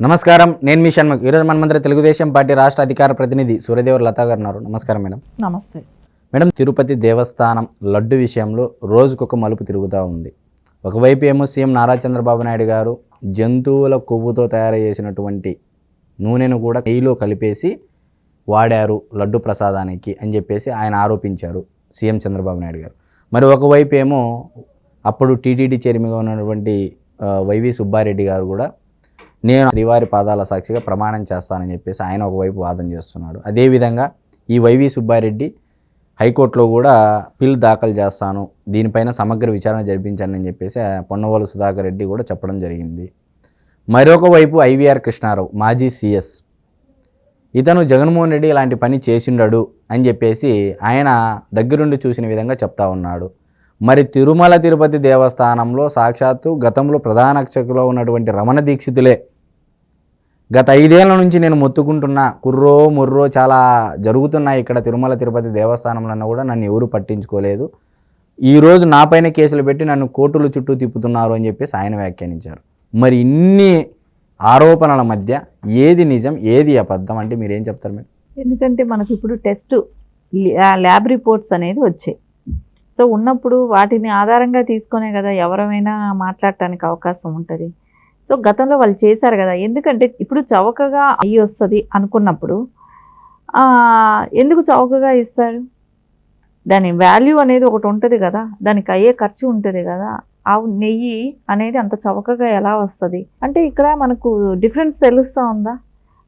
నమస్కారం. నేను మీ షణ్ముఖ్. ఈరోజు మన మంత్రి తెలుగుదేశం పార్టీ రాష్ట్ర అధికార ప్రతినిధి సూర్యదేవర్ లతా గారు ఉన్నారు. నమస్కారం మేడం. నమస్తే. మేడం తిరుపతి దేవస్థానం లడ్డు విషయంలో రోజుకొక మలుపు తిరుగుతూ ఉంది. ఒకవైపు ఏమో సీఎం నారా చంద్రబాబు నాయుడు గారు జంతువుల కొవ్వుతో తయారు చేసినటువంటి నూనెను కూడా నెయ్యిలో కలిపేసి వాడారు లడ్డు ప్రసాదానికి అని చెప్పేసి ఆయన ఆరోపించారు సీఎం చంద్రబాబు నాయుడు గారు. మరి ఒకవైపు ఏమో అప్పుడు టీటీడీ చైర్మన్గా ఉన్నటువంటి వైవి సుబ్బారెడ్డి గారు కూడా నేను శ్రీవారి పాదాల సాక్షిగా ప్రమాణం చేస్తానని చెప్పేసి ఆయన ఒకవైపు వాదన చేస్తున్నాడు. అదేవిధంగా ఈ వైవి సుబ్బారెడ్డి హైకోర్టులో కూడా పిల్ దాఖలు చేస్తాను దీనిపైన సమగ్ర విచారణ జరిపించండి అని చెప్పేసి పొన్నవోలు సుధాకర్ రెడ్డి కూడా చెప్పడం జరిగింది. మరొక వైపు ఐవీఆర్ కృష్ణారావు మాజీ సీఎస్. ఇతను జగన్మోహన్ రెడ్డి ఇలాంటి పని చేసిండడు అని చెప్పేసి ఆయన దగ్గరుండి చూసిన విధంగా చెప్తా ఉన్నాడు. మరి తిరుమల తిరుపతి దేవస్థానంలో సాక్షాత్తు గతంలో ప్రధాన అర్చకులో ఉన్నటువంటి రమణ దీక్షితులే. గత ఐదేళ్ళ నుంచి నేను మొత్తుకుంటున్నా కుర్రో ముర్రో చాలా జరుగుతున్నాయి ఇక్కడ తిరుమల తిరుపతి దేవస్థానంలో కూడా నన్ను ఎవరు పట్టించుకోలేదు. ఈరోజు నాపైన కేసులు పెట్టి నన్ను కోర్టుల చుట్టూ తిప్పుతున్నారు అని చెప్పేసి ఆయన వ్యాఖ్యానించారు. మరి ఇన్ని ఆరోపణల మధ్య ఏది నిజం ఏది అబద్ధం అంటే మీరేం చెప్తారు మేడం? ఎందుకంటే మనకి ఇప్పుడు టెస్ట్ ల్యాబ్ రిపోర్ట్స్ అనేది వచ్చాయి. సో ఉన్నప్పుడు వాటిని ఆధారంగా తీసుకునే కదా ఎవరైనా మాట్లాడటానికి అవకాశం ఉంటుంది. సో గతంలో వాళ్ళు చేశారు కదా ఎందుకంటే ఇప్పుడు చౌకగా అయ్యి వస్తుంది అనుకున్నప్పుడు ఎందుకు చౌకగా ఇస్తారు? దాని వాల్యూ అనేది ఒకటి ఉంటుంది కదా దానికి అయ్యే ఖర్చు ఉంటుంది కదా ఆవు నెయ్యి అనేది అంత చౌకగా ఎలా వస్తుంది? అంటే ఇక్కడ మనకు డిఫరెన్స్ తెలుస్తూ ఉందా?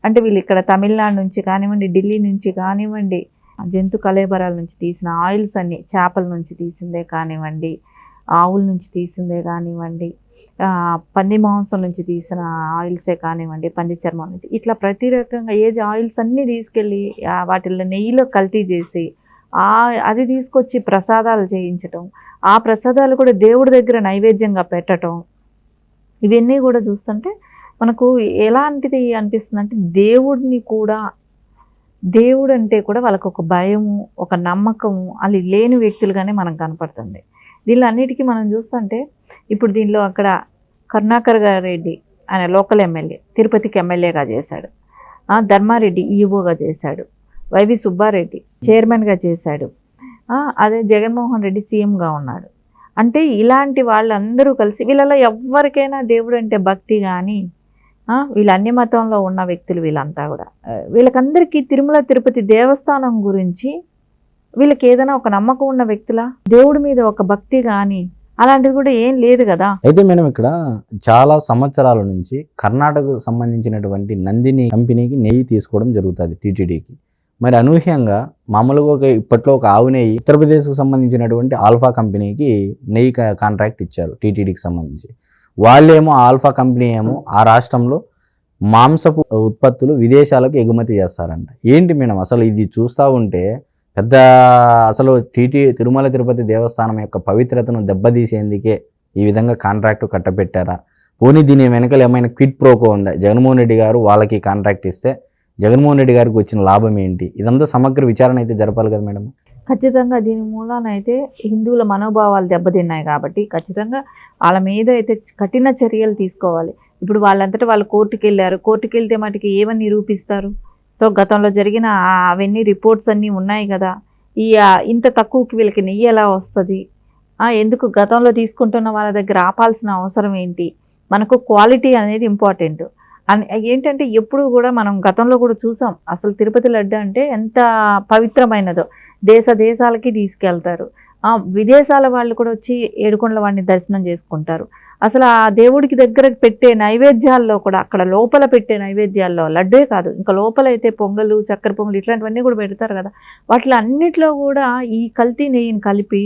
అంటే వీళ్ళు ఇక్కడ తమిళనాడు నుంచి కానివ్వండి ఢిల్లీ నుంచి కానివ్వండి జంతు కలేబరాల నుంచి తీసిన ఆయిల్స్ అన్ని చేపల నుంచి తీసిందే కానివ్వండి ఆవుల నుంచి తీసిందే కానివ్వండి పంది మాంసం నుంచి తీసిన ఆయిల్సే కానివ్వండి పంది చర్మం నుంచి. ఇట్లా ప్రతి రకంగా ఏది ఆయిల్స్ అన్నీ తీసుకెళ్ళి వాటిల్లో నెయ్యిలో కల్తీ చేసి ఆ అది తీసుకొచ్చి ప్రసాదాలు చేయించటం ఆ ప్రసాదాలు కూడా దేవుడి దగ్గర నైవేద్యంగా పెట్టటం ఇవన్నీ కూడా చూస్తుంటే మనకు ఎలాంటిది అనిపిస్తుంది అంటే దేవుడిని కూడా దేవుడు అంటే కూడా వాళ్ళకు ఒక భయము ఒక నమ్మకము అది లేని వ్యక్తులుగానే మనకు కనపడుతుంది. దీనిలో అన్నిటికీ మనం చూస్తుంటే ఇప్పుడు దీనిలో అక్కడ కరుణాకర్ రెడ్డి ఆయన లోకల్ ఎమ్మెల్యే తిరుపతికి ఎమ్మెల్యేగా చేశాడు. ధర్మారెడ్డి ఈఓగా చేశాడు. వైవి సుబ్బారెడ్డి చైర్మన్గా చేశాడు. అదే జగన్మోహన్ రెడ్డి సీఎంగా ఉన్నాడు. అంటే ఇలాంటి వాళ్ళందరూ కలిసి వీళ్ళలో ఎవరికైనా దేవుడు అంటే భక్తి కానీ వీళ్ళన్ని అన్ని మతంలో ఉన్న వ్యక్తులు వీళ్ళంతా కూడా. వీళ్ళకందరికీ తిరుమల తిరుపతి దేవస్థానం గురించి వీళ్ళకి ఏదైనా ఒక నమ్మకం ఉన్న వ్యక్తుల? దేవుడి మీద ఒక భక్తి కానీ అలాంటిది కూడా ఏం లేదు కదా? అయితే మేడం ఇక్కడ చాలా సంవత్సరాల నుంచి కర్ణాటకకు సంబంధించినటువంటి నందిని కంపెనీకి నెయ్యి తీసుకోవడం జరుగుతుంది టీటీడీకి. మరి అనూహ్యంగా మామూలుగా ఒక ఇప్పట్లో ఒక ఆవు నెయ్యి ఉత్తరప్రదేశ్కు సంబంధించినటువంటి ఆల్ఫా కంపెనీకి నెయ్యి కాంట్రాక్ట్ ఇచ్చారు టీటీడీకి సంబంధించి. వాళ్ళేమో ఆల్ఫా కంపెనీ ఏమో ఆ రాష్ట్రంలో మాంసపు ఉత్పత్తులు విదేశాలకు ఎగుమతి చేస్తారంట. ఏంటి మేడం? అసలు ఇది చూస్తూ ఉంటే పెద్ద అసలు టీటీ తిరుమల తిరుపతి దేవస్థానం యొక్క పవిత్రతను దెబ్బతీసేందుకే ఈ విధంగా కాంట్రాక్టు కట్టబెట్టారా? పోనీ దీని వెనకాల ఏమైనా క్విట్ ప్రోకో ఉందా? జగన్మోహన్ రెడ్డి గారు వాళ్ళకి కాంట్రాక్ట్ ఇస్తే జగన్మోహన్ రెడ్డి గారికి వచ్చిన లాభం ఏంటి? ఇదంతా సమగ్ర విచారణ అయితే జరపాలి కదా మేడం. ఖచ్చితంగా దీని మూలాన అయితే హిందువుల మనోభావాలు దెబ్బతిన్నాయి కాబట్టి ఖచ్చితంగా వాళ్ళ మీద అయితే కఠిన చర్యలు తీసుకోవాలి. ఇప్పుడు వాళ్ళంతటా వాళ్ళు కోర్టుకి వెళ్ళారు కోర్టుకి వెళ్తే మటుకి ఏమని నిరూపిస్తారు? సో గతంలో జరిగిన అవన్నీ రిపోర్ట్స్ అన్నీ ఉన్నాయి కదా. ఈ ఇంత తక్కువకి వీళ్ళకి నెయ్యి ఎలా వస్తుంది? ఎందుకు గతంలో తీసుకుంటున్న వాళ్ళ దగ్గర ఆపాల్సిన అవసరం ఏంటి? మనకు క్వాలిటీ అనేది ఇంపార్టెంట్. ఏంటంటే ఎప్పుడు కూడా మనం గతంలో కూడా చూసాం. అసలు తిరుపతి లడ్డు అంటే ఎంత పవిత్రమైనదో. దేశ దేశాలకి తీసుకెళ్తారు. విదేశాల వాళ్ళు కూడా వచ్చి ఏడుకొండల వాడిని దర్శనం చేసుకుంటారు. అసలు ఆ దేవుడికి దగ్గర పెట్టే నైవేద్యాల్లో కూడా అక్కడ లోపల పెట్టే నైవేద్యాల్లో లడ్డే కాదు. ఇంకా లోపల అయితే పొంగలు చక్కెర పొంగలు ఇట్లాంటివన్నీ కూడా పెడతారు కదా. వాటిలో అన్నిట్లో కూడా ఈ కల్తీ నెయ్యిని కలిపి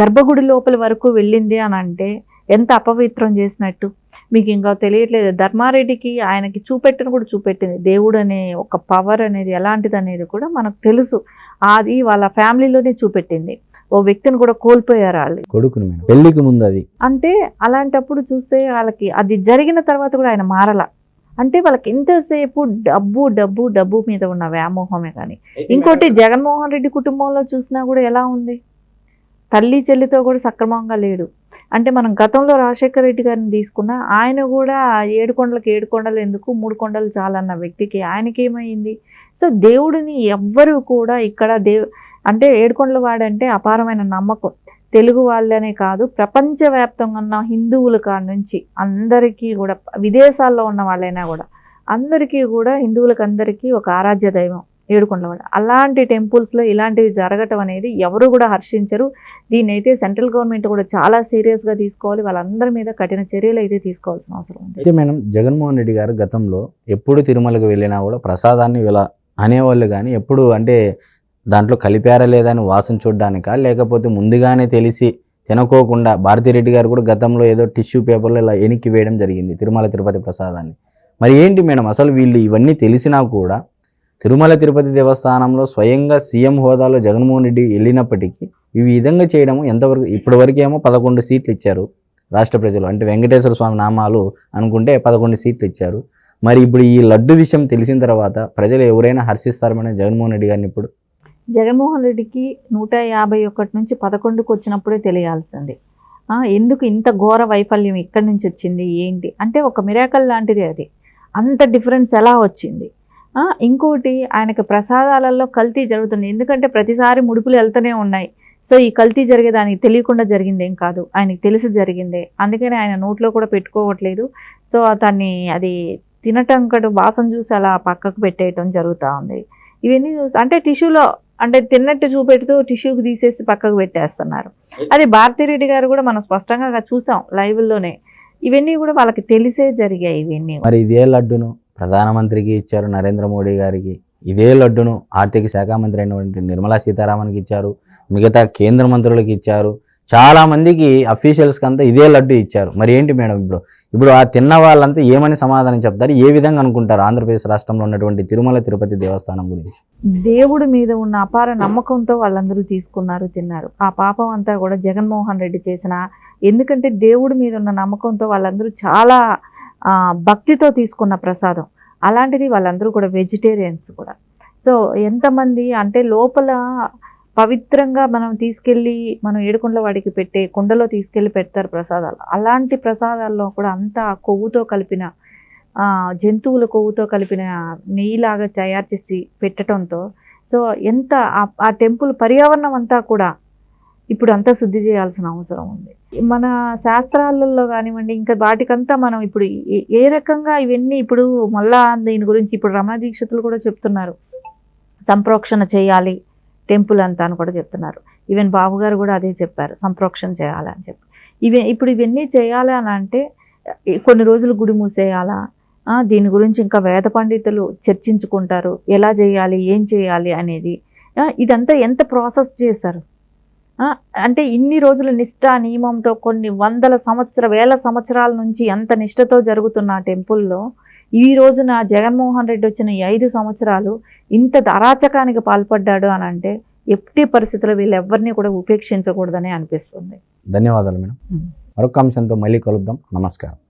గర్భగుడి లోపల వరకు వెళ్ళింది అని అంటే ఎంత అపవిత్రం చేసినట్టు. మీకు ఇంకా తెలియట్లేదు. ధర్మారెడ్డికి ఆయనకి చూపెట్టిన కూడా చూపెట్టింది. దేవుడు అనే ఒక పవర్ అనేది ఎలాంటిది అనేది కూడా మనకు తెలుసు. అది వాళ్ళ ఫ్యామిలీలోనే చూపెట్టింది. ఓ వ్యక్తిని కూడా కోల్పోయారు వాళ్ళు. కొడుకుని పెళ్ళికి ముందు అది. అంటే అలాంటప్పుడు చూస్తే వాళ్ళకి అది జరిగిన తర్వాత కూడా ఆయన మారల. అంటే వాళ్ళకి ఎంతసేపు డబ్బు డబ్బు డబ్బు మీద ఉన్న వ్యామోహమే కానీ. ఇంకోటి జగన్మోహన్ రెడ్డి కుటుంబంలో చూసినా కూడా ఎలా ఉంది? తల్లి చెల్లితో కూడా సక్రమంగా లేడు. అంటే మనం గతంలో రాజశేఖర రెడ్డి గారిని తీసుకున్నా ఆయన కూడా ఏడు కొండలకు ఏడు కొండలు ఎందుకు మూడు కొండలు చాలన్న వ్యక్తికి ఆయనకి ఏమైంది సో దేవుడిని ఎవ్వరు కూడా ఇక్కడ దేవ్ అంటే ఏడుకొండల వాడంటే అపారమైన నమ్మకం. తెలుగు వాళ్ళనే కాదు ప్రపంచవ్యాప్తంగా ఉన్న హిందువుల కాడ నుంచి అందరికీ కూడా విదేశాల్లో ఉన్న వాళ్ళైనా కూడా అందరికీ కూడా హిందువులకు అందరికీ ఒక ఆరాధ్య దైవం. ఏడుకొండలవాడ. అలాంటి టెంపుల్స్లో ఇలాంటివి జరగటం అనేది ఎవరు కూడా హర్షించరు. దీన్ని అయితే సెంట్రల్ గవర్నమెంట్ కూడా చాలా సీరియస్గా తీసుకోవాలి. వాళ్ళందరి మీద కఠిన చర్యలు అయితే తీసుకోవాల్సిన అవసరం ఉంది. అయితే మేడం జగన్మోహన్ రెడ్డి గారు గతంలో ఎప్పుడు తిరుమలకు వెళ్ళినా కూడా ప్రసాదాన్ని ఇలా అనేవాళ్ళు కానీ ఎప్పుడు అంటే దాంట్లో కలిపారా లేదని వాసన చూడడానికా? లేకపోతే ముందుగానే తెలిసి తినకోకుండా భారతిరెడ్డి గారు కూడా గతంలో ఏదో టిష్యూ పేపర్లో ఇలా ఎనిక్కి వేయడం జరిగింది తిరుమల తిరుపతి ప్రసాదాన్ని. మరి ఏంటి మేడం అసలు వీళ్ళు ఇవన్నీ తెలిసినా కూడా తిరుమల తిరుపతి దేవస్థానంలో స్వయంగా సీఎం హోదాలో జగన్మోహన్ రెడ్డి వెళ్ళినప్పటికీ ఈ విధంగా చేయడం ఎంతవరకు ఇప్పటివరకు ఏమో పదకొండు సీట్లు ఇచ్చారు రాష్ట్ర ప్రజలు. అంటే వెంకటేశ్వర స్వామి నామాలు అనుకుంటే పదకొండు సీట్లు ఇచ్చారు. మరి ఇప్పుడు ఈ లడ్డు విషయం తెలిసిన తర్వాత ప్రజలు ఎవరైనా హర్షిస్తారని జగన్మోహన్ రెడ్డి గారిని ఇప్పుడు? జగన్మోహన్ రెడ్డికి నూట యాభై ఒకటి నుంచి పదకొండుకు వచ్చినప్పుడే తెలియాల్సింది. ఎందుకు ఇంత ఘోర వైఫల్యం ఇక్కడి నుంచి వచ్చింది? ఏంటి? అంటే ఒక మిరాకల్ లాంటిది అది. అంత డిఫరెన్స్ ఎలా వచ్చింది? ఇంకోటి ఆయనకి ప్రసాదాలలో కల్తీ జరుగుతుంది. ఎందుకంటే ప్రతిసారి ముడుపులు వెళ్తూనే ఉన్నాయి. సో ఈ కల్తీ జరిగేదానికి తెలియకుండా జరిగింది ఏం కాదు. ఆయనకి తెలిసి జరిగిందే. అందుకని ఆయన నోట్లో కూడా పెట్టుకోవట్లేదు. సో దాన్ని అది తినటం కటు వాసన చూసి అలా పక్కకు పెట్టేయటం జరుగుతూ ఉంది. ఇవన్నీ చూసి అంటే టిష్యూలో అంటే తిన్నట్టు చూపెడుతూ టిష్యూకి తీసేసి పక్కకు పెట్టేస్తున్నారు. అది భారతిరెడ్డి గారు కూడా మనం స్పష్టంగా చూసాం లైవ్లోనే. ఇవన్నీ కూడా వాళ్ళకి తెలిసే జరిగాయి ఇవన్నీ. మరి ఇదే లడ్డును ప్రధానమంత్రికి ఇచ్చారు నరేంద్ర మోడీ గారికి. ఇదే లడ్డును ఆర్థిక శాఖ మంత్రి అయినటువంటి నిర్మలా సీతారామన్కి ఇచ్చారు. మిగతా కేంద్ర మంత్రులకు ఇచ్చారు. చాలా మందికి అఫీషియల్స్కి అంతా ఇదే లడ్డు ఇచ్చారు. మరి ఏంటి మేడం ఇప్పుడు? ఇప్పుడు ఆ తిన్న వాళ్ళంతా ఏమని సమాధానం చెప్తారు? ఏ విధంగా అనుకుంటారు ఆంధ్రప్రదేశ్ రాష్ట్రంలో ఉన్నటువంటి తిరుమల తిరుపతి దేవస్థానం గురించి? దేవుడి మీద ఉన్న అపార నమ్మకంతో వాళ్ళందరూ తీసుకున్నారు తిన్నారు. ఆ పాపం అంతా కూడా జగన్మోహన్ రెడ్డి చేసిన ఎందుకంటే దేవుడి మీద ఉన్న నమ్మకంతో వాళ్ళందరూ చాలా భక్తితో తీసుకున్న ప్రసాదం. అలాంటిది వాళ్ళందరూ కూడా వెజిటేరియన్స్ కూడా. సో ఎంతమంది అంటే లోపల పవిత్రంగా మనం తీసుకెళ్ళి మనం ఏడుకొండల వాడికి పెట్టే కుండలో తీసుకెళ్ళి పెడతారు ప్రసాదాలు. అలాంటి ప్రసాదాల్లో కూడా అంతా కొవ్వుతో కలిపిన జంతువుల కొవ్వుతో కలిపిన నెయ్యిలాగా తయారు చేసి పెట్టడంతో సో ఎంత ఆ టెంపుల్ పర్యావరణం అంతా కూడా ఇప్పుడు అంతా శుద్ధి చేయాల్సిన అవసరం ఉంది. మన శాస్త్రాలలో కానివ్వండి ఇంకా వాటికంతా మనం ఇప్పుడు ఏ- ఏ రకంగా ఇవన్నీ ఇప్పుడు మళ్ళా దీని గురించి ఇప్పుడు రమణ దీక్షితులు కూడా చెప్తున్నారు. సంప్రోక్షణ చేయాలి టెంపుల్ అంతా అని కూడా చెప్తున్నారు. ఈవెన్ బాబుగారు కూడా అదే చెప్పారు సంప్రోక్షణ చేయాలని చెప్పి. ఇవి ఇప్పుడు ఇవన్నీ చేయాలి అని అంటే కొన్ని రోజులు గుడి మూసేయాలా? దీని గురించి ఇంకా వేద పండితులు చర్చించుకుంటారు ఎలా చేయాలి ఏం చేయాలి అనేది. ఇదంతా ఎంత ప్రాసెస్ చేశారు? అంటే ఇన్ని రోజుల నిష్ఠ నియమంతో కొన్ని వందల సంవత్సర వేల సంవత్సరాల నుంచి ఎంత నిష్ఠతో జరుగుతున్న ఆ టెంపుల్లో ఈ రోజున జగన్మోహన్ రెడ్డి వచ్చిన ఈ ఐదు సంవత్సరాలు ఇంత అరాచకానికి పాల్పడ్డాడు అని అంటే ఎట్టి పరిస్థితుల్లో వీళ్ళెవ్వరిని కూడా ఉపేక్షించకూడదని అనిపిస్తుంది. ధన్యవాదాలు మేడం. మరొక అంశంతో మళ్ళీ కలుద్దాం. నమస్కారం.